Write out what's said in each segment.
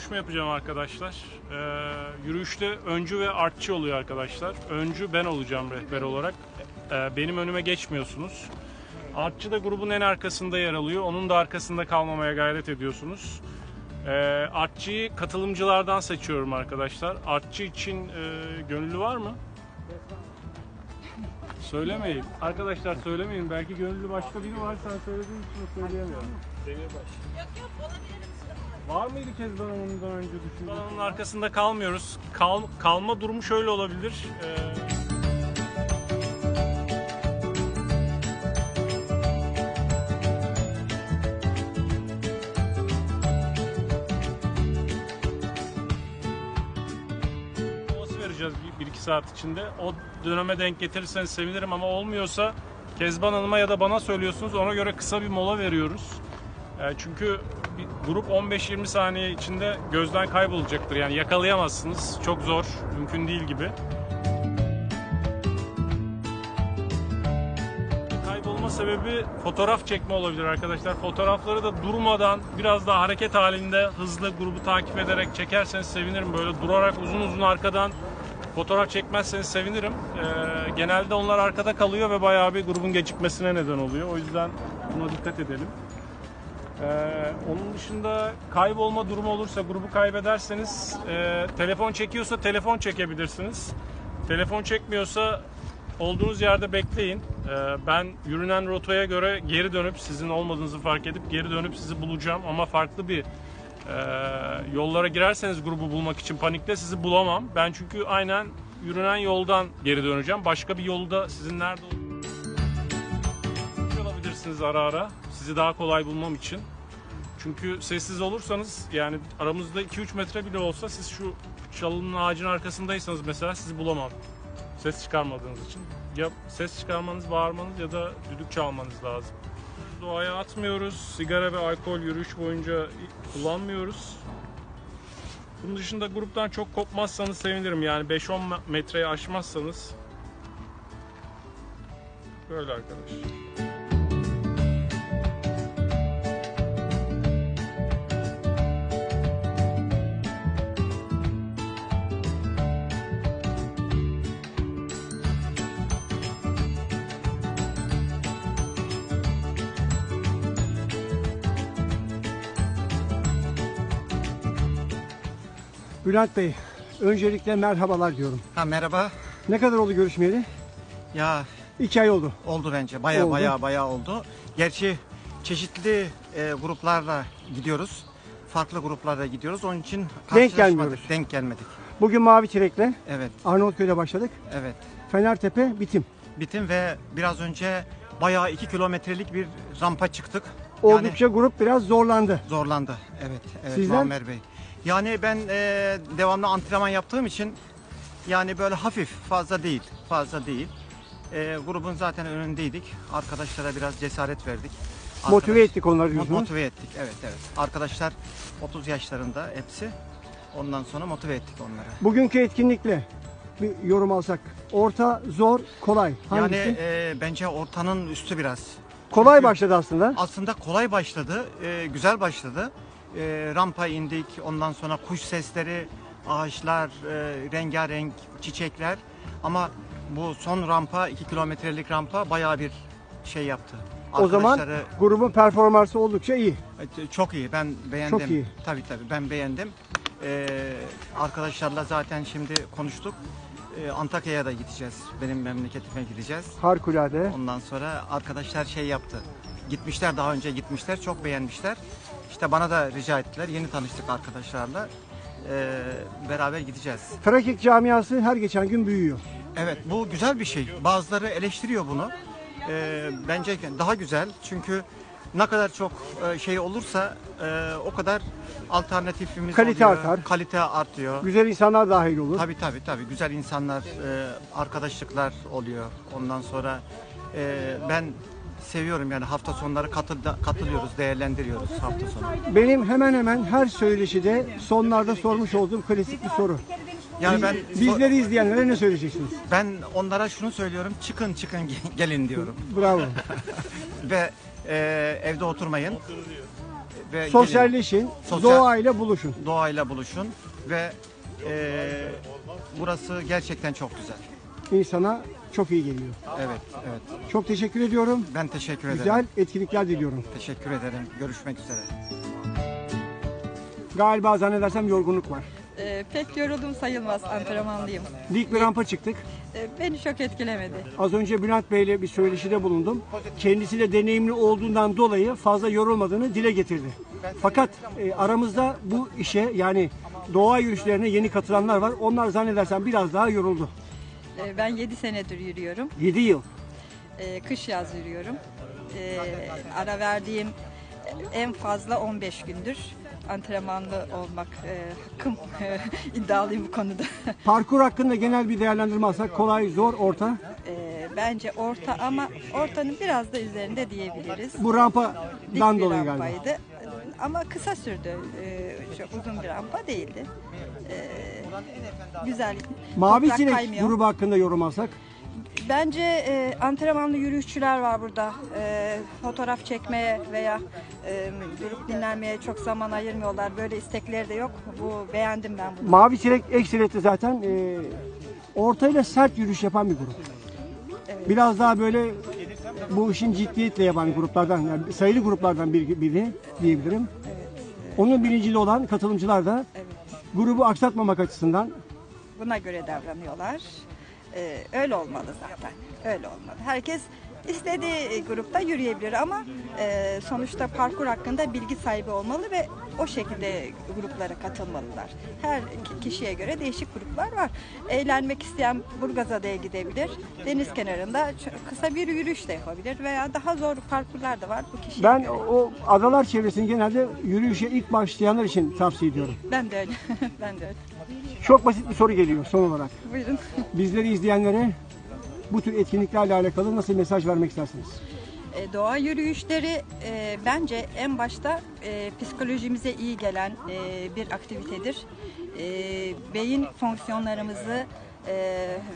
konuşma yapacağım arkadaşlar. Ee, yürüyüşte öncü ve artçı oluyor arkadaşlar. Öncü ben olacağım rehber olarak. Ee, benim önüme geçmiyorsunuz. Artçı da grubun en arkasında yer alıyor. Onun da arkasında kalmamaya gayret ediyorsunuz. Ee, artçıyı katılımcılardan seçiyorum arkadaşlar. Artçı için e, gönüllü var mı? Söylemeyin. Arkadaşlar söylemeyin. Belki gönüllü başka biri var. Sen söylediğin için söyleyemiyorum. Var mıydı Kezban Hanım'dan önce düşündüğünüz? Hanım'ın arkasında kalmıyoruz. Kal, kalma durumu şöyle olabilir. Ee, molası vereceğiz 1-2 saat içinde. O döneme denk getirirseniz sevinirim ama olmuyorsa Kezban Hanım'a ya da bana söylüyorsunuz. Ona göre kısa bir mola veriyoruz. E, Çünkü grup 15-20 saniye içinde gözden kaybolacaktır. Yani yakalayamazsınız. Çok zor, mümkün değil gibi. Kaybolma sebebi fotoğraf çekme olabilir arkadaşlar. Fotoğrafları da durmadan biraz daha hareket halinde hızlı grubu takip ederek çekerseniz sevinirim. Böyle durarak uzun uzun arkadan fotoğraf çekmezseniz sevinirim. Ee, genelde onlar arkada kalıyor ve bayağı bir grubun gecikmesine neden oluyor. O yüzden buna dikkat edelim. Ee, onun dışında kaybolma durumu olursa grubu kaybederseniz e, telefon çekiyorsa telefon çekebilirsiniz. Telefon çekmiyorsa olduğunuz yerde bekleyin. Ee, ben yürünen rotaya göre geri dönüp sizin olmadığınızı fark edip geri dönüp sizi bulacağım ama farklı bir e, yollara girerseniz grubu bulmak için panikle sizi bulamam. Ben çünkü aynen yürünen yoldan geri döneceğim. Başka bir yolda sizin nerede olduğunuzu olabilirsiniz ara ara. Sizi daha kolay bulmam için. Çünkü sessiz olursanız yani aramızda 2-3 metre bile olsa siz şu çalının ağacın arkasındaysanız mesela sizi bulamam. Ses çıkarmadığınız için. Ya ses çıkarmanız, bağırmanız ya da düdük çalmanız lazım. Doğaya atmıyoruz. Sigara ve alkol yürüyüş boyunca kullanmıyoruz. Bunun dışında gruptan çok kopmazsanız sevinirim. Yani 5-10 metreyi aşmazsanız. Böyle arkadaş. Bülent Bey, öncelikle merhabalar diyorum. Ha merhaba. Ne kadar oldu görüşmeyeli? Ya İki ay oldu. oldu bence. Baya Oldu. baya baya oldu. Gerçi çeşitli e, gruplarla gidiyoruz. Farklı gruplarla gidiyoruz. Onun için karşılaşmadık, gelmiyoruz. Denk gelmedik. Bugün Mavi Çilek'le Evet, Arnavutköy'de başladık. evet. Fenertepe bitim. Bitim ve biraz önce bayağı 2 kilometrelik bir rampa çıktık. Oldukça grup biraz zorlandı. Yani zorlandı. Evet, evet Sizden? Muammer Bey. Yani ben e, devamlı antrenman yaptığım için yani böyle hafif, fazla değil, fazla değil. E, grubun zaten önündeydik. Arkadaşlara biraz cesaret verdik. Motive Arkadaş- ettik onları diyorsunuz. Motive ettik evet evet. Arkadaşlar 30 yaşlarında hepsi. Ondan sonra motive ettik onları. Bugünkü etkinlikle bir yorum alsak. Orta, zor, kolay. Hangisi? Yani e, bence ortanın üstü biraz. kolay çünkü- başladı aslında. Aslında kolay başladı, e, güzel başladı. E, rampa indik, ondan sonra kuş sesleri, ağaçlar, e, rengarenk çiçekler. Ama bu son rampa, 2 kilometrelik rampa bayağı bir şey yaptı. O zaman Arkadaşları- grubun performansı oldukça iyi. E, Çok iyi. Ben beğendim. Çok iyi. Tabii tabii ben beğendim. Ee, arkadaşlarla zaten şimdi konuştuk. Ee, Antakya'ya da gideceğiz. Benim memleketime gideceğiz. Harikulade. Ondan sonra arkadaşlar şey yaptı. Gitmişler daha önce gitmişler. Çok beğenmişler. İşte bana da rica ettiler. Yeni tanıştık arkadaşlarla. Ee, beraber gideceğiz. Trakik camiası her geçen gün büyüyor. Evet bu güzel bir şey. Bazıları eleştiriyor bunu. Ee, bence daha güzel çünkü ne kadar çok e, şey olursa e, o kadar alternatifimiz Kalite oluyor. artar. Kalite artıyor. Güzel insanlar dahil olur. Tabii tabii tabii güzel insanlar, e, arkadaşlıklar oluyor. Ondan sonra ben seviyorum yani hafta sonları katıl, katılıyoruz, değerlendiriyoruz hafta sonu. Benim hemen hemen her söyleşide sonlarda sormuş olduğum klasik bir soru. Yani ben Bizleri izleyenlere ne söyleyeceksiniz? ben onlara şunu söylüyorum. Çıkın çıkın gelin diyorum. Bravo. ve e, evde oturmayın. ve gelin, Sosyalleşin, Sosyal- doğayla buluşun. doğayla buluşun ve e, burası gerçekten çok güzel. İnsana çok iyi geliyor. Evet, evet. Çok teşekkür ediyorum. Ben teşekkür ederim. Güzel etkinlikler diliyorum. Teşekkür ederim. Görüşmek üzere. Galiba zannedersem yorgunluk var. Ee, pek yoruldum sayılmaz antrenmanlıyım. Dik bir rampa çıktık. Ee, beni çok etkilemedi. Az önce Bülent Bey ile bir söyleşide bulundum. Kendisi de deneyimli olduğundan dolayı fazla yorulmadığını dile getirdi. Fakat e, aramızda bu işe yani doğa yürüyüşlerine yeni katılanlar var. Onlar zannedersem biraz daha yoruldu. Ee, ben 7 senedir yürüyorum. 7 yıl. Ee, kış yaz yürüyorum. Ee, ara verdiğim en fazla 15 gündür antrenmanlı olmak e, hakkım iddialıyım bu konuda. Parkur hakkında genel bir değerlendirme alsak kolay, zor, orta. Ee, bence orta ama ortanın biraz da üzerinde diyebiliriz. Bu Dik rampadan bir dolayı galiba. Ama kısa sürdü. Ee, çok uzun bir rampa değildi. Ee, güzel. Mavi Toprak Sinek kaymıyor. grubu hakkında yorum alsak. Bence e, antrenmanlı yürüyüşçüler var burada. E, fotoğraf çekmeye veya e, durup dinlenmeye çok zaman ayırmıyorlar. Böyle istekleri de yok. Bu beğendim ben bunu. Mavi Sinek eksileti zaten e, ortayla sert yürüyüş yapan bir grup. Biraz daha böyle bu işin ciddiyetle yapan gruplardan, yani sayılı gruplardan biri, biri diyebilirim. Onun bilincili olan katılımcılar da. Grubu aksatmamak açısından Buna göre davranıyorlar. E, öyle olmalı zaten. Öyle olmalı. Herkes istediği grupta yürüyebilir ama e, sonuçta parkur hakkında bilgi sahibi olmalı ve o şekilde gruplara katılmalılar. Her ki- kişiye göre değişik gruplar var. Eğlenmek isteyen Burgazada'ya gidebilir. Deniz kenarında kısa bir yürüyüş de yapabilir veya daha zor parkurlar da var bu kişiye ben göre. o adalar çevresini genelde yürüyüşe ilk başlayanlar için tavsiye ediyorum. Ben de öyle. ben de öyle. Çok basit bir soru geliyor son olarak. Buyurun. Bizleri izleyenlere bu tür etkinliklerle alakalı nasıl mesaj vermek istersiniz? E, Doğa yürüyüşleri e, bence en başta e, psikolojimize iyi gelen e, bir aktivitedir. E, beyin fonksiyonlarımızı e,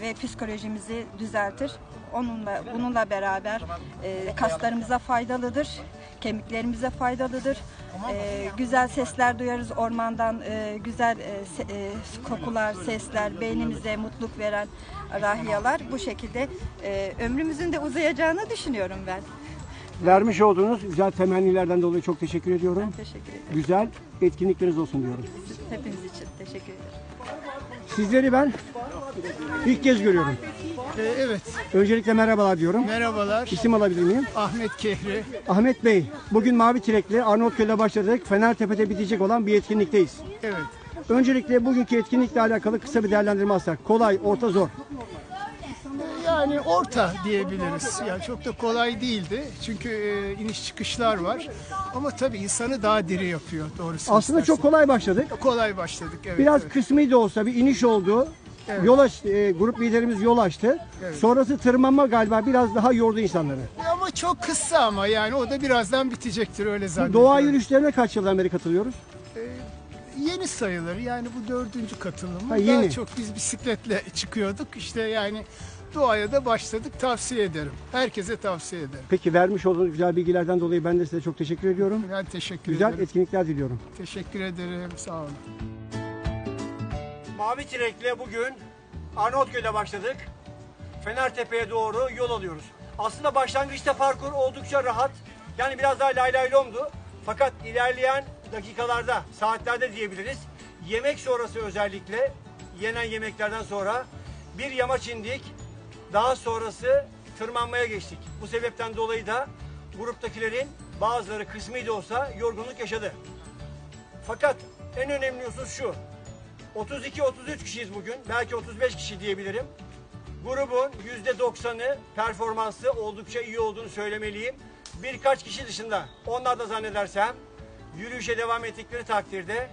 ve psikolojimizi düzeltir. Onunla bununla beraber e, kaslarımıza faydalıdır, kemiklerimize faydalıdır. E, güzel sesler duyarız ormandan, e, güzel e, se- e, kokular, sesler, beynimize mutluluk veren rahiyalar. Bu şekilde e, ömrümüzün de uzayacağını düşünüyorum ben. Vermiş olduğunuz güzel temennilerden dolayı çok teşekkür ediyorum. Ben teşekkür ederim. Güzel etkinlikleriniz olsun diyorum. Hepiniz için teşekkür ederim. Sizleri ben ilk kez görüyorum. Ee, Evet, Öncelikle merhabalar diyorum. merhabalar. İsim alabilir miyim? Ahmet Kehri. Ahmet Bey, bugün Mavi Tirek'le Arnavutköy'de başladık. Fenertepe'de bitecek olan bir etkinlikteyiz. Evet. Öncelikle bugünkü etkinlikle alakalı kısa bir değerlendirme alsak. Kolay, orta, zor. Yani orta diyebiliriz. Yani çok da kolay değildi. Çünkü e, iniş çıkışlar var. Ama tabii insanı daha diri yapıyor doğrusu. Aslında çok kolay başladık. kolay başladık. Evet. Biraz evet. kısmi de olsa bir iniş oldu. Evet. Yol aç, e, grup liderimiz yol açtı. Evet. Sonrası tırmanma galiba biraz daha yordu insanları. Ama çok kısa ama yani o da birazdan bitecektir öyle zannediyorum. Doğa yürüyüşlerine kaç yıldan beri katılıyoruz? Yeni sayılır. Yani bu dördüncü katılım. Ha, yeni. Daha çok biz bisikletle çıkıyorduk. İşte yani doğaya da başladık. Tavsiye ederim. Herkese tavsiye ederim. Peki vermiş olduğunuz güzel bilgilerden dolayı ben de size çok teşekkür ediyorum. Ben teşekkür Güzel ederim. etkinlikler diliyorum. Teşekkür ederim. Sağ olun. Mavi Tirek'le bugün Arnavutköy'de başladık. Fenertepe'ye doğru yol alıyoruz. Aslında başlangıçta parkur oldukça rahat. Yani biraz daha lay lay lomdu. Fakat ilerleyen dakikalarda, saatlerde diyebiliriz. Yemek sonrası özellikle, yenen yemeklerden sonra bir yamaç indik. Daha sonrası tırmanmaya geçtik. Bu sebepten dolayı da gruptakilerin bazıları kısmi de olsa yorgunluk yaşadı. Fakat en önemli husus şu. 32-33 kişiyiz bugün. Belki 35 kişi diyebilirim. Grubun %90'ı performansı oldukça iyi olduğunu söylemeliyim. Birkaç kişi dışında onlar da zannedersem yürüyüşe devam ettikleri takdirde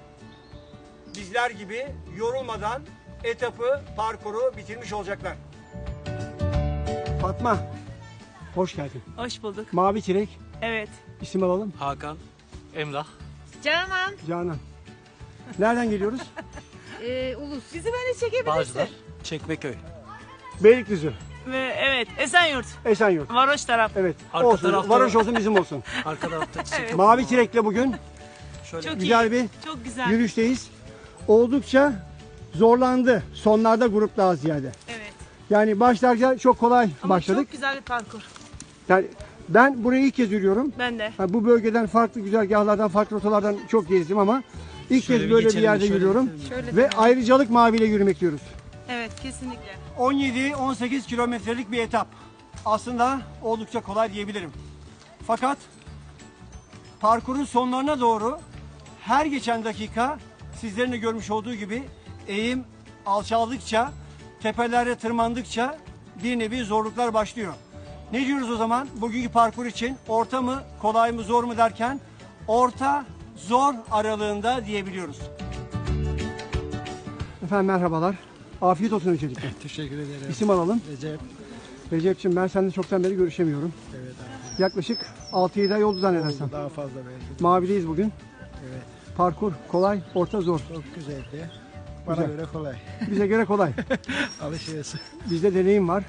bizler gibi yorulmadan etapı, parkuru bitirmiş olacaklar. Fatma, hoş geldin. Hoş bulduk. Mavi Çilek, Evet. isim alalım. Hakan, Emrah. Canan. Canan. Nereden geliyoruz? Ee, Ulus. Bizi böyle çekebilirsin. Bağcılar, Çekmeköy. Beylikdüzü, Ve evet Esenyurt. Esenyurt. Varoş taraf. Evet, Arka olsun. tarafta- Varoş olsun bizim olsun. Arka tarafta çiçek. Mavi Çilek'le bugün Çok Güzel iyi. bir Çok güzel. yürüyüşteyiz. Oldukça zorlandı. Sonlarda grup daha ziyade. Evet. Yani başlarca çok kolay Ama başladık. çok güzel bir parkur. Yani ben burayı ilk kez yürüyorum. Ben de. Ha, bu bölgeden farklı güzergahlardan, farklı rotalardan çok gezdim ama ilk Şöyle kez bir böyle bir geçelim, yerde şöyle yürüyorum. Şöyle Ve ayrıcalık maviyle yürümek diyoruz. Evet kesinlikle. 17-18 kilometrelik bir etap. Aslında oldukça kolay diyebilirim. Fakat parkurun sonlarına doğru her geçen dakika sizlerin de görmüş olduğu gibi eğim alçaldıkça, tepelere tırmandıkça bir nevi zorluklar başlıyor. Ne diyoruz o zaman? Bugünkü parkur için orta mı, kolay mı, zor mu derken orta, zor aralığında diyebiliyoruz. Efendim merhabalar. Afiyet olsun öncelikle. Teşekkür ederim. İsim alalım. Recep. Recep'ciğim ben seninle çoktan beri görüşemiyorum. Evet abi. Yaklaşık 6-7 ay oldu zannedersem. Daha fazla belki. Mavideyiz bugün. Evet. Parkur kolay, orta zor. Çok güzeldi. Bana Güzel. göre kolay. Bize göre kolay. Alışıyoruz. Bizde deneyim var.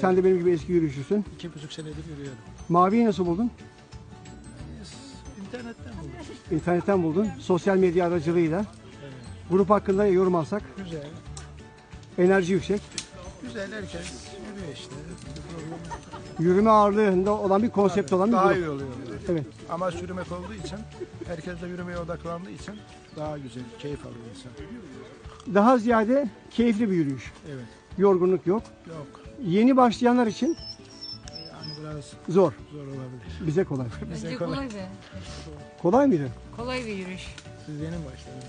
Sen de benim gibi eski yürüyüşçüsün. İki buçuk senedir yürüyorum. Maviyi nasıl buldun? İnternetten bulduk. İnternetten buldun. Sosyal medya aracılığıyla. Grup hakkında yorum alsak. Güzel. Enerji yüksek. Güzel herkes yürüyor işte. Bir. Yürüme ağırlığında olan bir konsept olan bir Daha grup. iyi oluyor. Evet. Ama sürmek olduğu için, herkes de yürümeye odaklandığı için daha güzel, keyif alıyor insan. Daha ziyade keyifli bir yürüyüş. Evet. Yorgunluk yok. Yok. Yeni başlayanlar için Yani biraz zor. zor olabilir. Bize kolay. Bize Bence kolay. kolay be. Kolay mıydı? Kolay bir yürüyüş. Siz yeni mi başladınız?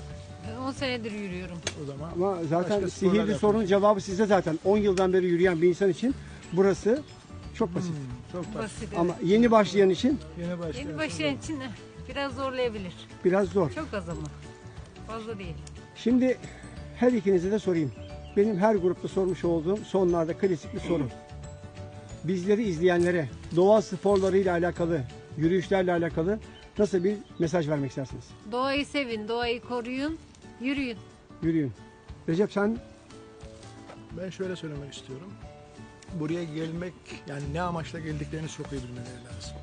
Ben 10 senedir yürüyorum. O zaman Ama zaten Başka sporlar sihirli sorunun cevabı sizde zaten. 10 yıldan beri yürüyen bir insan için burası çok basit. çok basit. Basit. Ama yeni başlayan için Yeni başlayan. Yeni başlayan için biraz zorlayabilir. biraz zor. Çok az ama. Fazla değil. Şimdi her ikinize de sorayım. Benim her grupta sormuş olduğum sonlarda klasik bir soru. Bizleri izleyenlere doğa sporlarıyla alakalı, yürüyüşlerle alakalı nasıl bir mesaj vermek istersiniz? Doğayı sevin, doğayı koruyun, yürüyün. Yürüyün. Recep sen Ben şöyle söylemek istiyorum. Buraya gelmek yani ne amaçla geldiklerini çok iyi bilmeleri lazım.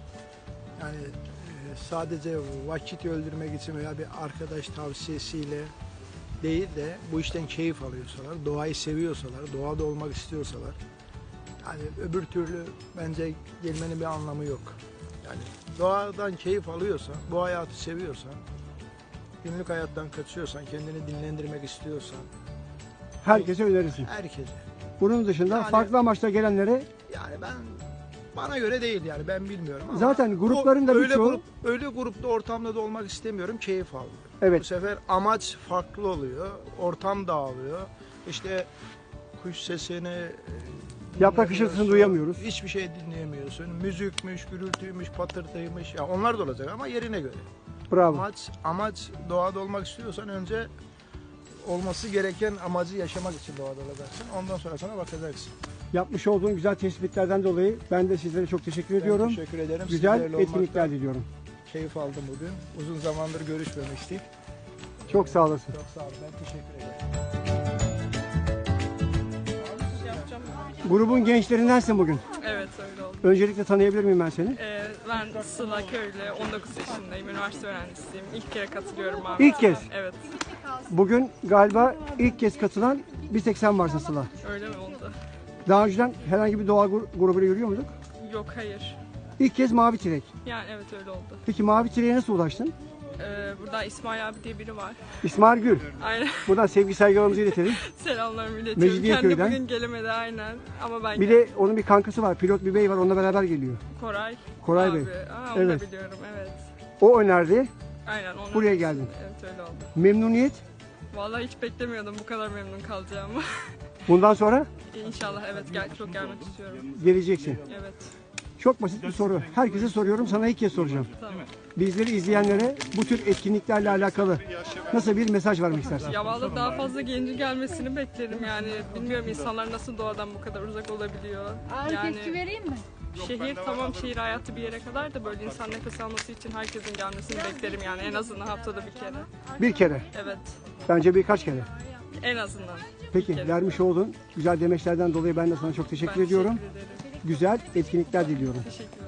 Yani e, sadece vakit öldürmek için veya bir arkadaş tavsiyesiyle değil de bu işten keyif alıyorsalar, doğayı seviyorsalar, doğada olmak istiyorsalar yani öbür türlü bence gelmenin bir anlamı yok. Yani doğadan keyif alıyorsan, bu hayatı seviyorsan, günlük hayattan kaçıyorsan, kendini dinlendirmek istiyorsan herkese önerirsin. herkese Bunun dışında Yani- farklı amaçla gelenlere Yani ben bana göre değil yani ben bilmiyorum ama Zaten grupların da o- öyle birçoğu- grup öyle grupta ortamda da olmak istemiyorum keyif almıyorum. Evet. Bu sefer amaç farklı oluyor. Ortam dağılıyor. İşte kuş sesini e, Yaprak dinlemiyorsun, hışırtısını duyamıyoruz. Hiçbir şey dinleyemiyorsun. Müzikmiş, gürültüymüş, patırtıymış. Ya onlar da olacak ama yerine göre. Bravo. Amaç amaç doğada olmak istiyorsan önce olması gereken amacı yaşamak için doğada olacaksın. Ondan sonra sana bakacaksın. Yapmış olduğun güzel tespitlerden dolayı ben de sizlere çok teşekkür Ben ediyorum. teşekkür ederim. Güzel Sizlerle etkinlikler diliyorum. Keyif aldım bugün. Uzun zamandır görüşmemiştik. Çok sağ olasın. Çok sağ olun. Ben teşekkür ederim. Grubun gençlerindensin bugün. Evet öyle oldu. Öncelikle tanıyabilir miyim ben seni? Ee, ben Sıla Köylü, 19 yaşındayım, üniversite öğrencisiyim. İlk kere katılıyorum abi. İlk kez? Evet, Bugün galiba ilk kez katılan bir tek sen varsın Sıla. öyle mi oldu? Daha önceden herhangi bir doğa gru- grubuyla yürüyor muyduk? Yok hayır. İlk kez Mavi Çilek. Yani evet öyle oldu. Peki Mavi Çilek'e nasıl ulaştın? Ee, burada İsmail abi diye biri var. İsmail Gül. Aynen. Buradan sevgi saygılarımızı iletelim. Selamlarımı iletiyorum. Mecidiyeköy'den. Kendi bugün gelemedi aynen. Ama ben Bir de onun bir kankası var. Pilot bir bey var. Onunla beraber geliyor. Koray. Koray abi. Bey. Aa, onu Evet. da biliyorum evet. O önerdi. Aynen. Onu Buraya geldin. Evet öyle oldu. Memnuniyet. Vallahi hiç beklemiyordum bu kadar memnun kalacağımı. Bundan sonra İnşallah evet gel, çok gelmek istiyorum. geleceksin. Evet. Çok basit bir soru. Herkese soruyorum. Sana ilk kez soracağım. Bizleri izleyenlere bu tür etkinliklerle alakalı nasıl bir mesaj vermek istersin? Ya vallahi daha fazla genci gelmesini beklerim yani. Bilmiyorum insanlar nasıl doğadan bu kadar uzak olabiliyor. Yani vereyim mi? şehir tamam şehir hayatı bir yere kadar da böyle insan nefes alması için herkesin gelmesini beklerim yani en azından haftada bir kere. Bir kere. Evet. Bence birkaç kere. En azından. Peki vermiş olduğun güzel demeçlerden dolayı ben de sana çok teşekkür Ben ediyorum. Teşekkür ederim. Güzel etkinlikler diliyorum. Teşekkürler.